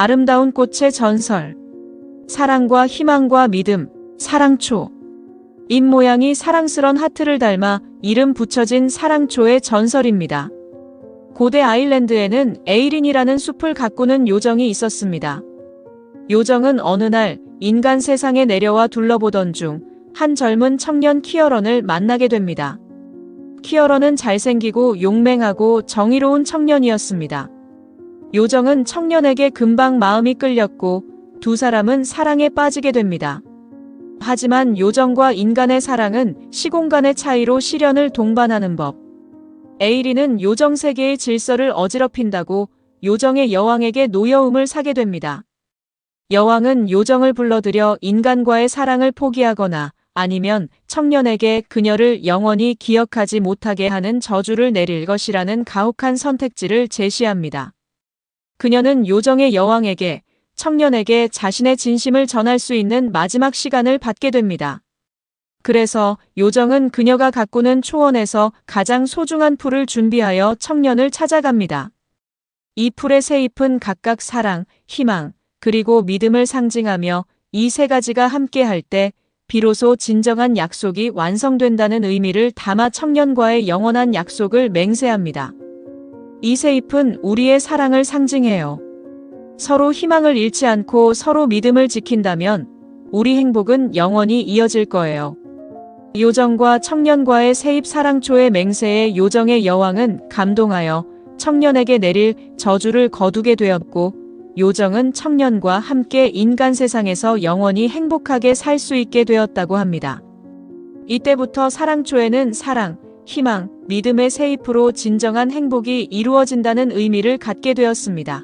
아름다운 꽃의 전설. 사랑과 희망과 믿음, 사랑초. 잎 모양이 사랑스런 하트를 닮아 이름 붙여진 사랑초의 전설입니다. 고대 아일랜드에는 에이린이라는 숲을 가꾸는 요정이 있었습니다. 요정은 어느 날 인간 세상에 내려와 둘러보던 중 한 젊은 청년 키어런을 만나게 됩니다. 키어런은 잘생기고 용맹하고 정의로운 청년이었습니다. 요정은 청년에게 금방 마음이 끌렸고 두 사람은 사랑에 빠지게 됩니다. 하지만 요정과 인간의 사랑은 시공간의 차이로 시련을 동반하는 법. 에이리는 요정 세계의 질서를 어지럽힌다고 요정의 여왕에게 노여움을 사게 됩니다. 여왕은 요정을 불러들여 인간과의 사랑을 포기하거나 아니면 청년에게 그녀를 영원히 기억하지 못하게 하는 저주를 내릴 것이라는 가혹한 선택지를 제시합니다. 그녀는 요정의 여왕에게 청년에게 자신의 진심을 전할 수 있는 마지막 시간을 받게 됩니다. 그래서 요정은 그녀가 가꾸는 초원에서 가장 소중한 풀을 준비하여 청년을 찾아갑니다. 이 풀의 새 잎은 각각 사랑, 희망, 그리고 믿음을 상징하며 이 세 가지가 함께할 때 비로소 진정한 약속이 완성된다는 의미를 담아 청년과의 영원한 약속을 맹세합니다. 이새 잎은 우리의 사랑을 상징해요. 서로 희망을 잃지 않고 서로 믿음을 지킨다면 우리 행복은 영원히 이어질 거예요. 요정과 청년과의 세입 사랑초의 맹세에 요정의 여왕은 감동하여 청년에게 내릴 저주를 거두게 되었고 요정은 청년과 함께 인간 세상에서 영원히 행복하게 살 수 있게 되었다고 합니다. 이때부터 사랑초에는 사랑, 희망, 믿음의 세입으로 진정한 행복이 이루어진다는 의미를 갖게 되었습니다.